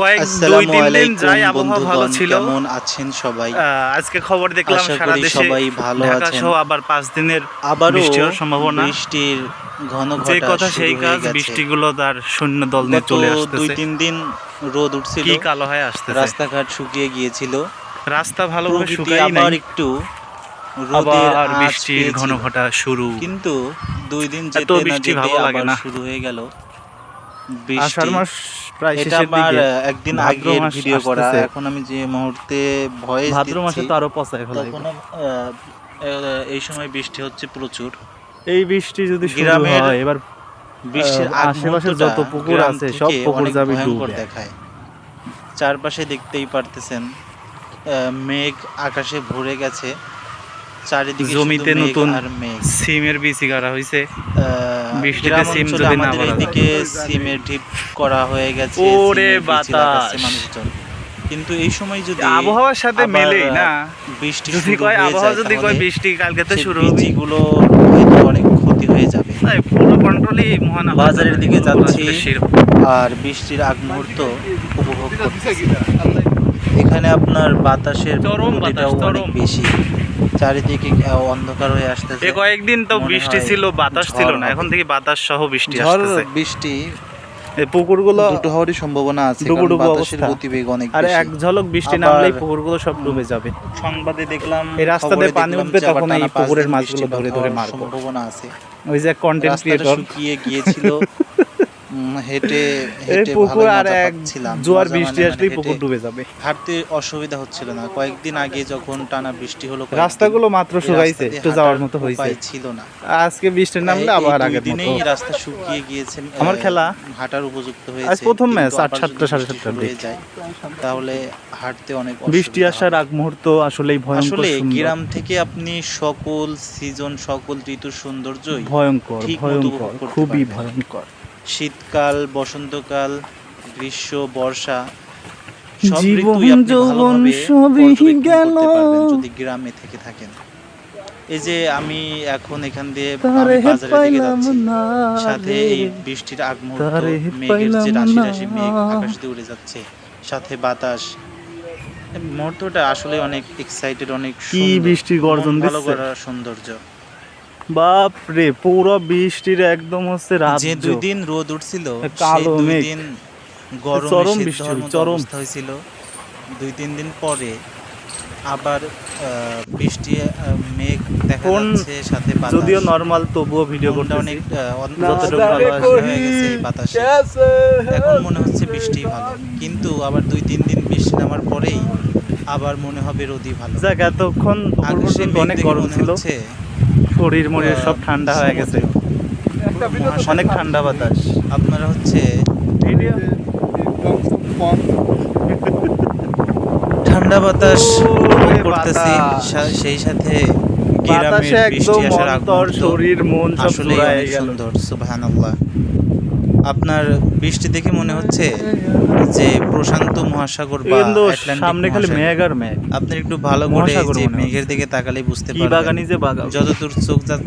কয়েক দুই তিন দিন যাই আবহাওয়া ভালো ছিল। কেমন আছেন সবাই? আজকে খবর দেখলাম সারা দেশে সবাই ভালো আছেন। আবার পাঁচ দিনের হওয়ার সম্ভাবনা। বৃষ্টির ঘন যে কথা সেই কাজ বৃষ্টিগুলো তার শূন্য দল নিয়ে চলে দুই তিন দিন রোদ উঠছিল। কি কালো হয়ে আসতেছে। রাস্তাঘাট শুকিয়ে গিয়েছিল। রাস্তা ভালোভাবে শুকাই আবার একটু আবার বৃষ্টির ঘন ঘটা শুরু। কিন্তু দুই দিন যেতে না বৃষ্টি যেতে আবার না। শুরু হয়ে গেল। আষাঢ় মাস প্রায় শেষের দিকে। একদিন ভিডিও করা। এখন আমি যে মুহূর্তে ভয়েস ভাদ্র মাসে তো আরও পচায় এই সময় বৃষ্টি হচ্ছে প্রচুর। এই বৃষ্টি যদি শুরু হয় এবার বৃষ্টির আশেপাশে যত পুকুর আছে, সব পুকুর যাবে ভয়ঙ্কর ডুবে। দেখায়। চারপাশে দেখতেই পারতেছেন মেঘ আকাশে ভরে গেছে। চারিদিকে জমিতে নতুন সিমের বীজ গাড়া হয়েছে বৃষ্টিতে সিম যদি না। এইদিকে সিমের ঢিপ করা হয়ে গেছে ওরে বাতাস। মানুষজন। কিন্তু এই সময় যদি আবহাওয়ার সাথে মেলেই না। বৃষ্টি যদি কয় আবহাওয়া যদি কয় বৃষ্টি কালকে তো শুরু হবে। বীজগুলো অনেক ক্ষতি হয়ে যাবে। পুরো কন্ট্রোলই মহান বাজারের দিকে যাচ্ছি। আর বৃষ্টির আগ মুহূর্ত উপভোগ করতেছি। এখানে আপনার বাতাসের চরম অনেক বেশি। চারিদিকে অন্ধকার হয়ে আসতেছে। কয়েকদিন তো বৃষ্টি ছিল বাতাস ছিল না। এখন থেকে বাতাস সহ বৃষ্টি আসতেছে। বৃষ্টি এই পুকুরগুলো দুটো হওয়ারই সম্ভাবনা আছে ডুবো কারণ বাতাসের অবস্থা। গতিবেগ অনেক আরে এক ঝলক বৃষ্টি নামলেই পুকুরগুলো সব ডুবে যাবে। সংবাদে দেখলাম এই রাস্তা দিয়ে খবরে পানি উঠবে তখন এই পুকুরের মাছগুলো ধরে ধরে মারবো। সম্ভাবনা আছে। ওই যে কন্টেন্ট ক্রিয়েটর শুকিয়ে গিয়েছিল। হেঁটে এই পুকুর আর এক জোয়ার বৃষ্টি মানে আসলেই পুকুর ডুবে যাবে। হাঁটতে অসুবিধা হচ্ছিল না। কয়েকদিন আগে যখন টানা বৃষ্টি হলো রাস্তাগুলো মাত্র শুকাইছে একটু যাওয়ার মতো হয়েছে ছিল না। আজকে বৃষ্টি নামলে আবার আগের দিনেই রাস্তা শুকিয়ে গিয়েছে আমার খেলা হাঁটার উপযুক্ত হয়েছে। আজ প্রথম ম্যাচ, আট সাতটা, সাড়ে বৃষ্টি সাতটার দিকে। যায় তাহলে হাঁটতে অনেক বৃষ্টি আসার আগ মুহূর্ত আসলেই ভয়ঙ্কর আসলে গ্রাম থেকে আপনি সকল সিজন সকল ঋতুর সৌন্দর্যই ভয়ঙ্কর ভয়ঙ্কর খুবই ভয়ঙ্কর। শীতকাল বসন্তকাল গ্রীষ্ম বর্ষা সব ঋতুই আপনি যৌবন ভালোভাবে সবই পর্যবেক্ষণ গেল। করতে পারবেন যদি গ্রামে থেকে থাকেন এই যে আমি এখন এখান দিয়ে বাজারের দিকে যাচ্ছি সাথে এই বৃষ্টির আগ মুহূর্ত মেঘের যে পাইলাম রাশি না। রাশি মেঘ আকাশ দিয়ে উড়ে যাচ্ছে সাথে বাতাস মুহূর্তটা আসলে অনেক এক্সাইটেড অনেক কি। বৃষ্টির গর্জন ভালো দিচ্ছে। করার সৌন্দর্য বাপ রে পুরো বৃষ্টির একদম হচ্ছে রাত যে দুই দিন রোদ উঠছিল কালো দুই মেঘ। দিন গরমে চরম বৃষ্টি, চরম। হয়েছিল। দুই তিন দিন পরে আবার বৃষ্টি মেঘ দেখা যাচ্ছে সাথে বাতাস। যদিও নর্মাল তবুও ভিডিও করতেছি। অনেক যতটুকু ভালো হয়ে গেছে বাতাসে। এখন মনে হচ্ছে বৃষ্টি ভালো। কিন্তু আবার দুই তিন দিন বৃষ্টি নামার পরেই আবার মনে হবে রোদই ভালো। যাক এতক্ষণ অনেক গরম ছিল। শরীর মরির সব ঠান্ডা হয়ে গেছে। অনেক ঠান্ডা বাতাস। আপনারা হচ্ছে ঠান্ডা বাতাস করতেছি। সেই সাথে গ্রামের বৃষ্টি আসার শরীর মন সব আসলে গেল। সুন্দর সুবহানাল্লাহ। আপনার বৃষ্টি দেখে মনে হচ্ছে যে প্রশান্ত মহাসাগর বা সামনে খালি মেঘ আর মেঘ। আপনি একটু ভালো করে যে মেঘের দিকে তাকালে বুঝতে পারবেন। বাগানি যে বাগান। যতদূর চোখ যাচ্ছে